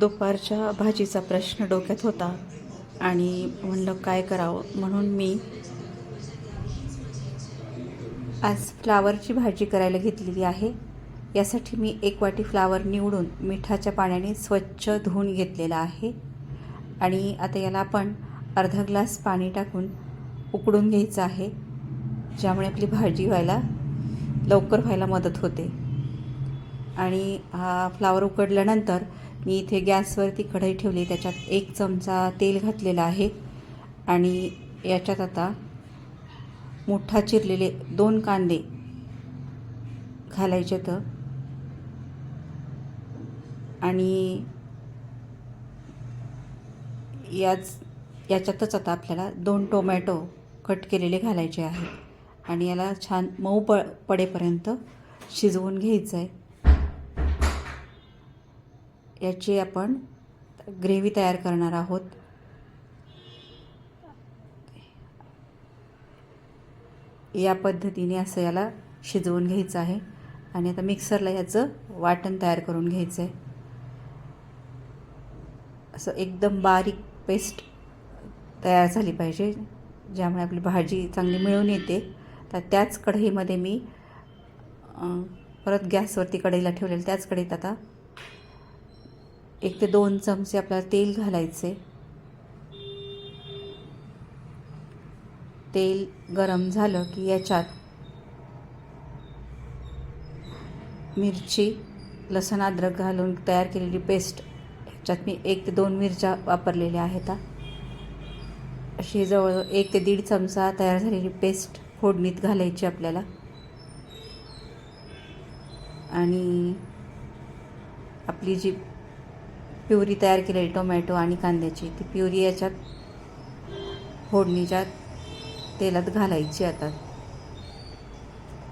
दुपारच्या भाजीचा प्रश्न डोक्यात होता आणि म्हणलं काय करावं? म्हणून मी आज फ्लावरची भाजी करायला घेतलेली आहे. यासाठी मी एक वाटी फ्लावर निवडून मिठाच्या पाण्याने स्वच्छ धुवून घेतलेला आहे आणि आता याला आपण अर्धा ग्लास पाणी टाकून उकडून घ्यायचं आहे ज्यामुळे आपली भाजी व्हायला लवकर व्हायला मदत होते. आणि हा फ्लावर उकडल्यानंतर मी इथे गॅसवरती कढई ठेवली त्याच्यात एक चमचा तेल घातलेला आहे आणि याच्यात आता मोठा चिरलेले दोन कांदे घालायचे तर आणि याच याच्यातच आता आपल्याला दोन टोमॅटो कट केलेले घालायचे आहेत. आणि याला छान मऊ प पडेपर्यंत शिजवून घ्यायचं आहे याची आपण ग्रेव्ही तयार करणार आहोत. या पद्धतीने असं याला शिजवून घ्यायचं आहे आणि आता मिक्सरला याचं वाटण तयार करून घ्यायचं आहे असं एकदम बारीक पेस्ट तयार झाली पाहिजे ज्यामुळे आपली भाजी चांगली मिळून येते. तर त्याच कढईमध्ये मी परत गॅसवरती कढईला ठेवलेलं त्याच कढईत आता एक ते दोन चमचे आपल्याला तेल घालायचे. तेल गरम झालं की याच्यात मिरची लसण अद्रक घालून तयार केलेली पेस्ट. ह्याच्यात मी एक ते दोन मिरच्या वापरलेल्या आहेत अशी जवळ एक ते दीड चमचा तयार झालेली पेस्ट फोडणीत घालायची आपल्याला. आणि आपली जी प्युरी तयार केलेली टोमॅटो आणि कांद्याची ती प्युरी याच्यात फोडणीच्या तेलात घालायची आता.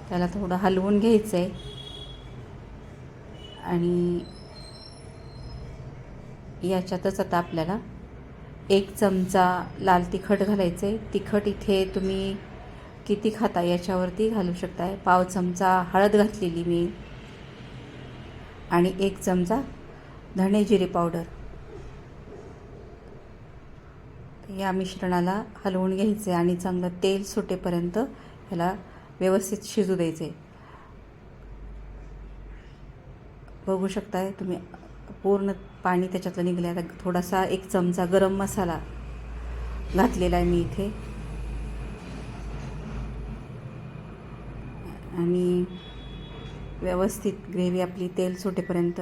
त्याला थोडं हलवून घ्यायचं आहे आणि याच्यातच आता आपल्याला एक चमचा लाल तिखट घालायचं आहे तिखट इथे तुम्ही किती खाता याच्यावरती घालू शकताय. पाव चमचा हळद घातलेली मी. आणि एक चमचा धणे जिरे पावडर. या मिश्रणाला हलवून घ्यायचे आणि चांगलं तेल सुटेपर्यंत ह्याला व्यवस्थित शिजू द्यायचे. बघू शकताय तुम्ही पूर्ण पाणी त्याच्यातलं निघलं आता थोडासा एक चमचा गरम मसाला घातलेला आहे मी इथे. आणि व्यवस्थित ग्रेव्ही आपली तेल सुटेपर्यंत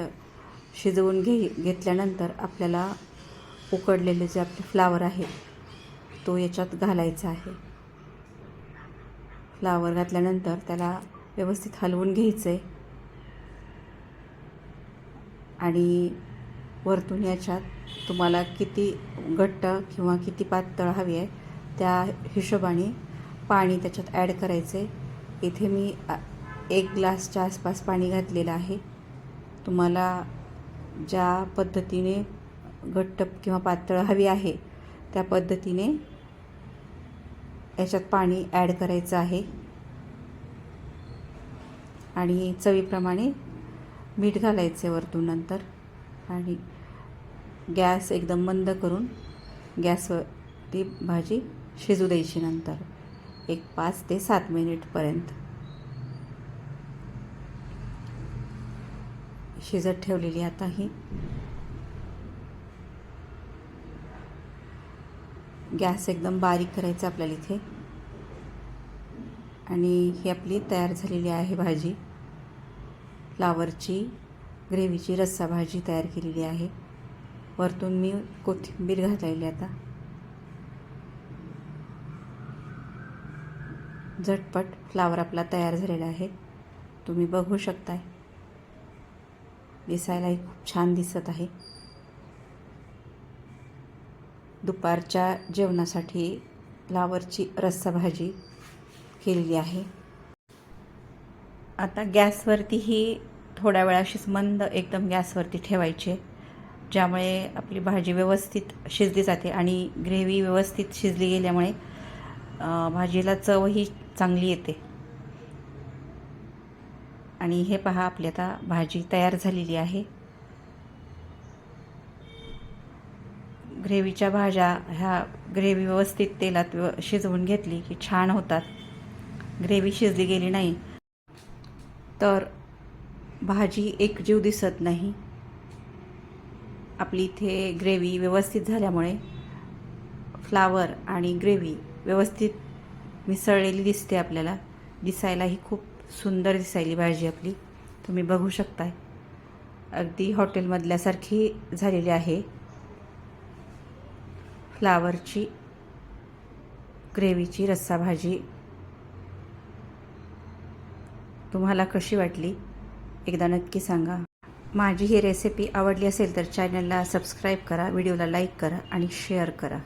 शिजवून घे घेतल्यानंतर आपल्याला उकडलेले जे आपले फ्लावर आहे तो याच्यात घालायचा आहे. फ्लावर घातल्यानंतर त्याला व्यवस्थित हलवून घ्यायचं आहे आणि वरतून याच्यात तुम्हाला किती घट्ट किंवा किती पातळ हवी आहे त्या हिशोबाने पाणी त्याच्यात ॲड करायचं आहे इथे मी एक ग्लासच्या आसपास पाणी घातलेलं आहे. तुम्हाला ज्या पद्धतीने घट्ट किंवा पातळ हवी आहे त्या पद्धतीने याच्यात पाणी ॲड करायचं आहे. आणि चवीप्रमाणे मीठ घालायचं आहे वरतून नंतर. आणि गॅस एकदम मंद करून गॅसवर ती भाजी शिजू द्यायची नंतर. एक पाच ते सात मिनिटपर्यंत. शिजत ठेवलेली आता ही. गॅस एकदम बारीक करायचा आपल्याला इथे. आणि ही आपली तयार झालेली आहे भाजी. फ्लावरची ग्रेव्हीची रस्सा भाजी तयार केलेली आहे. वरतून मी कोथिंबीर घालायली आता. झटपट फ्लावर आपला तयार झालेला आहे. तुम्ही बघू शकताय. दिसायलाही खूप छान दिसत आहे. दुपारच्या जेवणासाठी फ्लावरची रस्सा भाजी केलेली आहे. आता गॅसवरती ही थोड्या वेळा अशीच मंद एकदम गॅसवरती ठेवायची ज्यामुळे आपली भाजी व्यवस्थित शिजली जाते आणि ग्रेव्ही व्यवस्थित शिजली गेल्यामुळे भाजीला चवही चांगली येते. आणि हे पहा आपली आता भाजी तयार झालेली आहे. ग्रेव्हीच्या भाज्या ह्या ग्रेव्ही व्यवस्थित तेलात व्यव शिजवून घेतली की छान होतात. ग्रेव्ही शिजली गेली नाही तर भाजी एकजीव दिसत नाही. आपली इथे ग्रेव्ही व्यवस्थित झाल्यामुळे फ्लावर आणि ग्रेव्ही व्यवस्थित मिसळलेली दिसते आपल्याला. दिसायलाही खूप सुंदर दिसायली भाजी आपली. तुम्ही बघू शकताय. अगदी हॉटेलमधल्यासारखी झालेली आहे. फ्लावरची ग्रेव्हीची रस्सा भाजी. तुम्हाला कशी वाटली? एकदा नक्की सांगा. माझी ही रेसिपी आवडली असेल तर चॅनलला सबस्क्राईब करा व्हिडिओला लाईक करा आणि शेअर करा.